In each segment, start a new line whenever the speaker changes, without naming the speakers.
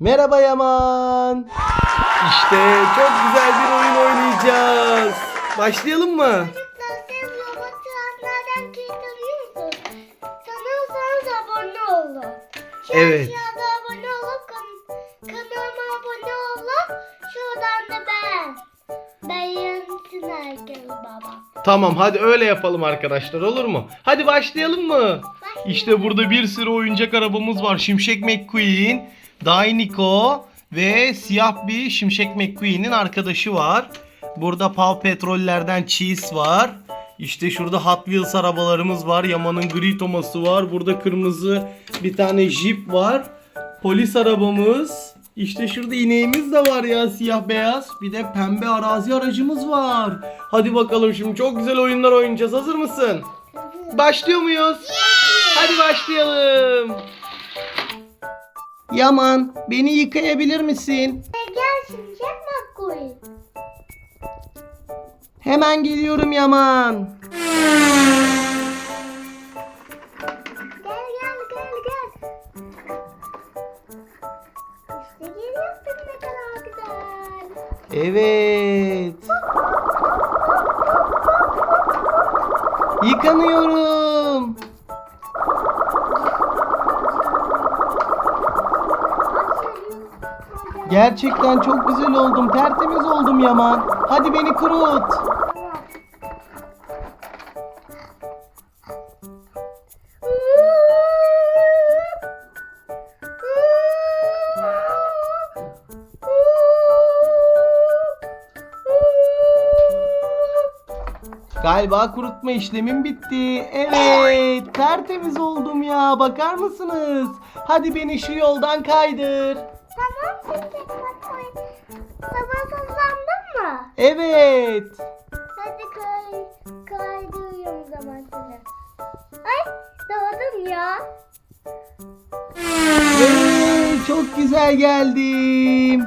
Merhaba Yaman. İşte çok güzel bir oyun oynayacağız. Başlayalım mı? Evet.
abone olup kan kanalıma abone olup şuradan da beğen. Beğensin herkes baba.
Tamam hadi öyle yapalım arkadaşlar olur mu? Hadi başlayalım mı? İşte burada bir sürü oyuncak arabamız var. Şimşek McQueen, Dyniko ve siyah bir Şimşek McQueen'in arkadaşı var. Burada Paw Petroller'den Cheese var. İşte şurada Hot Wheels arabalarımız var. Yaman'ın gri toması var. Burada kırmızı bir tane Jeep var. Polis arabamız. İşte şurada ineğimiz de var ya siyah beyaz. Bir de pembe arazi aracımız var. Hadi bakalım şimdi çok güzel oyunlar oynayacağız. Hazır mısın? Başlıyor muyuz? Hadi başlayalım. Yaman beni yıkayabilir misin?
Gel şimdi çekme koyun.
Hemen geliyorum Yaman.
Gel gel gel gel. İşte geliyorsun ne kadar güzel.
Evet. Yıkanıyorum. Gerçekten çok güzel oldum. Tertemiz oldum Yaman. Hadi beni kurut. Galiba kurutma işlemim bitti. Evet, tertemiz oldum ya. Bakar mısınız? Hadi beni şu yoldan kaydır.
Tamam şimdi koy. Sabırsızlandın mı?
Evet.
Hadi kay, kaydırıyorum zaman seni. Ay doğdum ya.
Hey, çok güzel geldim.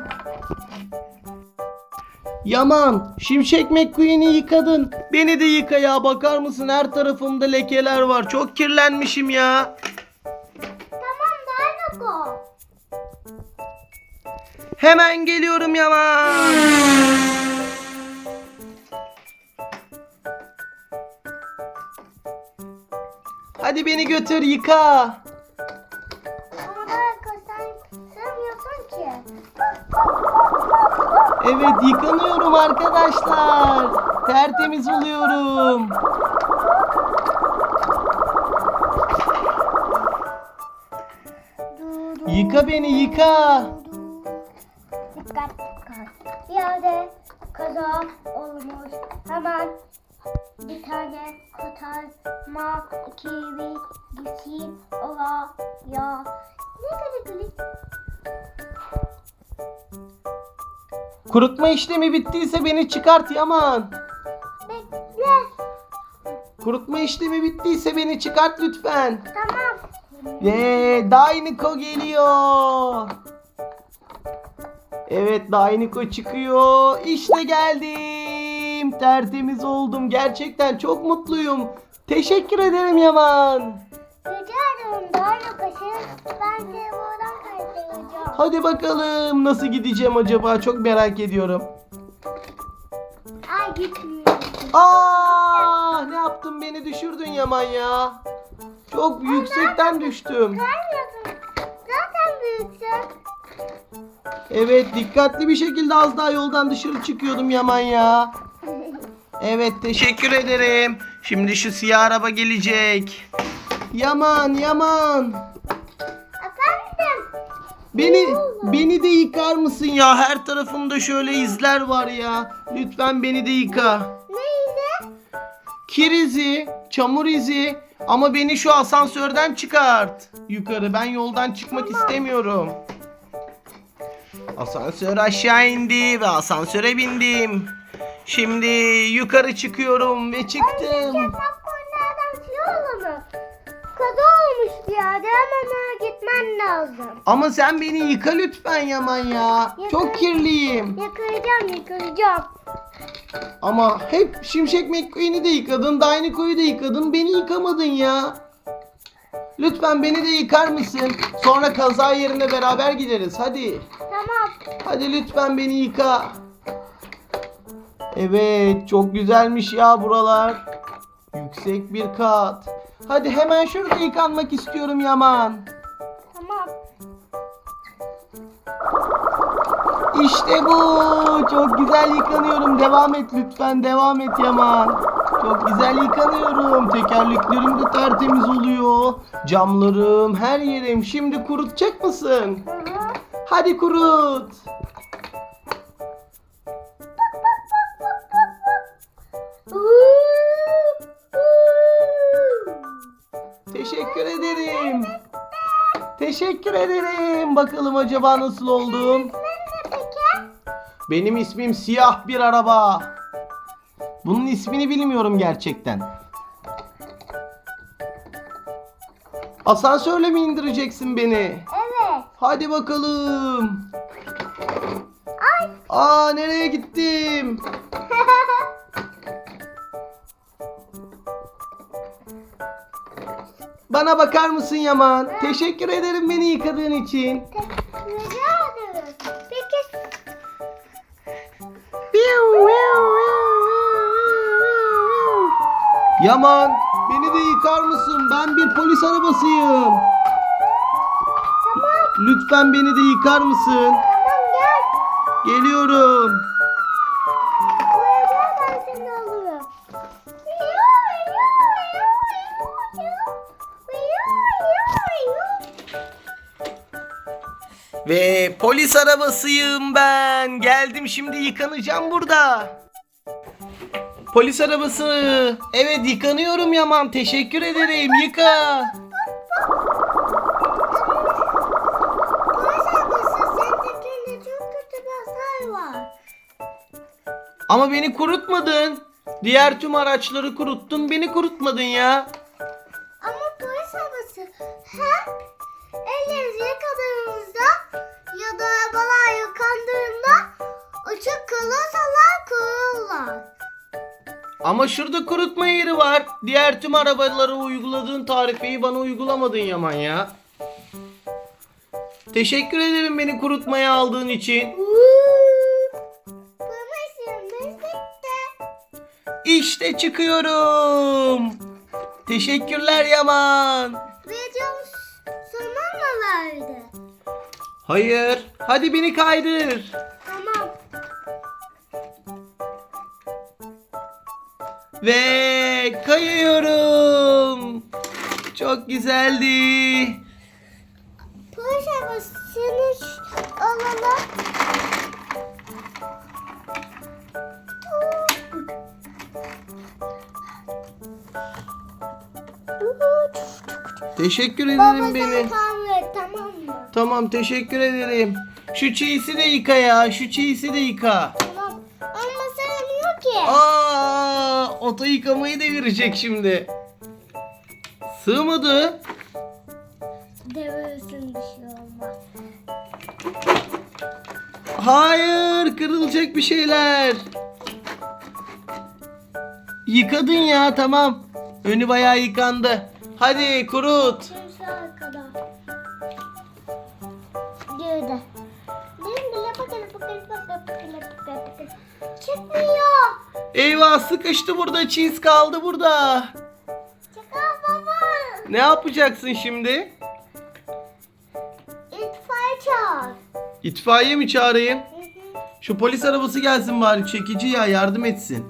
Yaman, Şimşek McQueen'i yıkadın. Beni de yıka ya. Bakar mısın? Her tarafımda lekeler var. Çok kirlenmişim ya. Hemen geliyorum Yaman. Hadi beni götür yıka. Evet yıkanıyorum arkadaşlar. Tertemiz oluyorum. Yıka beni yıka.
Kaza olmuş. Hemen bir tane kurtarma ekibi gitsin oraya. Ne kadar gülük.
Kurutma işlemi bittiyse beni çıkart Yaman.
Bekle.
Kurutma işlemi bittiyse beni çıkart lütfen.
Tamam.
Ve Dainiko geliyor. Evet Dainiko çıkıyor. İşte geldim. Tertemiz oldum. Gerçekten çok mutluyum. Teşekkür ederim Yaman.
Rica ederim aşırı. Ben seni buradan kaydıracağım.
Hadi bakalım nasıl gideceğim acaba çok merak ediyorum.
Ay gitmiyor.
Aa ne yaptın beni düşürdün Yaman ya. Çok yüksekten düştüm.
Kaymıyorsun.
Evet dikkatli bir şekilde az daha yoldan dışarı çıkıyordum Yaman ya. Evet teşekkür ederim. Şimdi şu siyah araba gelecek. Yaman Yaman.
Efendim.
Beni beni de yıkar mısın ya? Her tarafımda şöyle izler var ya. Lütfen beni de yıka.
Neydi?
Kir izi, çamur izi ama beni şu asansörden çıkart. Yukarı ben yoldan çıkmak istemiyorum. Asansör aşağı indi ve asansöre bindim. Şimdi yukarı çıkıyorum ve çıktım.
Şey? Kaza olmuş bir yerde hemen gitmen lazım.
Ama sen beni yıka lütfen Yaman ya. Çok kirliyim.
Yıkayacağım yıkayacağım.
Ama hep Şimşek McQueen'i de yıkadın, Dyniko'yu da yıkadın, beni yıkamadın ya. Lütfen beni de yıkar mısın? Sonra kaza yerine beraber gideriz. Hadi.
Tamam.
Hadi lütfen beni yıka. Evet, çok güzelmiş ya buralar. Yüksek bir kat. Hadi hemen şurada yıkanmak istiyorum Yaman.
Tamam.
İşte bu. Çok güzel yıkanıyorum. Devam et lütfen. Devam et Yaman. Çok güzel yıkanıyorum. Tekerleklerim de tertemiz oluyor. Camlarım, her yerim. Şimdi kurutacak mısın? Hadi kurut. Teşekkür ederim. Teşekkür ederim. Bakalım acaba nasıl oldum? Benim ismim Siyah bir Araba. Bunun ismini bilmiyorum gerçekten. Asansörle mi indireceksin beni?
Evet.
Hadi bakalım.
Ay.
Aa nereye gittim? Bana bakar mısın Yaman? Teşekkür ederim beni yıkadığın için. Yaman beni de yıkar mısın? Ben bir polis arabasıyım.
tamam.
Lütfen beni de yıkar mısın?
Tamam gel.
Geliyorum. Ve polis arabasıyım ben. Geldim şimdi yıkanacağım burada. Polis arabası. Evet yıkanıyorum Yaman. Teşekkür ederim. Yıka. Ama beni kurutmadın. Diğer tüm araçları kuruttun. Beni kurutmadın ya.
Ama
şurada kurutma yeri var. Diğer tüm arabalara uyguladığın tarifeyi bana uygulamadın Yaman ya. Teşekkür ederim beni kurutmaya aldığın için. İşte çıkıyorum. Teşekkürler Yaman.
Videom sana mı verdi?
Hayır. Hadi beni kaydır. Ve kayıyorum. Çok güzeldi.
Polis arabasını ş- alalım.
Teşekkür
Baba
ederim
sen
beni.
et tamam mı?
Tamam teşekkür ederim. Şu çiğsi de yıka ya. Şu çiğsi de yıka. Aa, oto yıkamayı devirecek şimdi. Sığmadı.
Devirsin bir şey olmaz.
Hayır, kırılacak bir şeyler. Yıkadın ya, tamam. Önü bayağı yıkandı. Hadi kurut.
Kimse arkada. Girdi. Çıkmıyor.
Eyvah sıkıştı burada, çiz kaldı burada.
Çıkar baba.
Ne yapacaksın şimdi?
İtfaiye çağır.
İtfaiye mi çağırayım?
Hı hı.
Şu polis arabası gelsin bari çekici ya yardım etsin.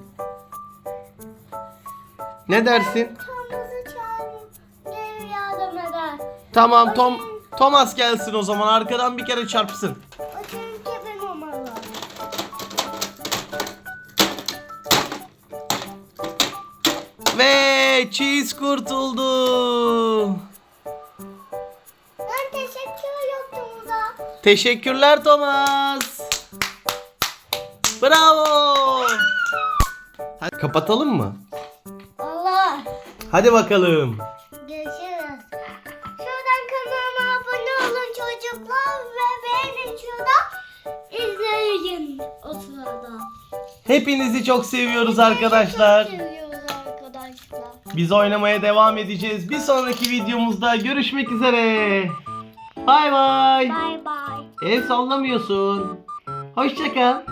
Ne dersin?
Tom'u çağır. Gel yardım eder.
Tamam Tom Thomas gelsin o zaman arkadan bir kere çarpsın. Cheese kurtuldu.
Ben teşekkür yoktuğumuza.
Teşekkürler Thomas. Bravo. Hadi kapatalım mı?
Allah.
Hadi bakalım.
Görüşürüz. Şuradan kanalıma abone olun çocuklar ve beğenin şurada izleyin o sırada.
Hepinizi çok seviyoruz arkadaşlar.
Çok seviyoruz arkadaşlar.
Biz oynamaya devam edeceğiz. Bir sonraki videomuzda görüşmek üzere. Bay bay.
Bye bye.
El sallamıyorsun. Hoşça kal.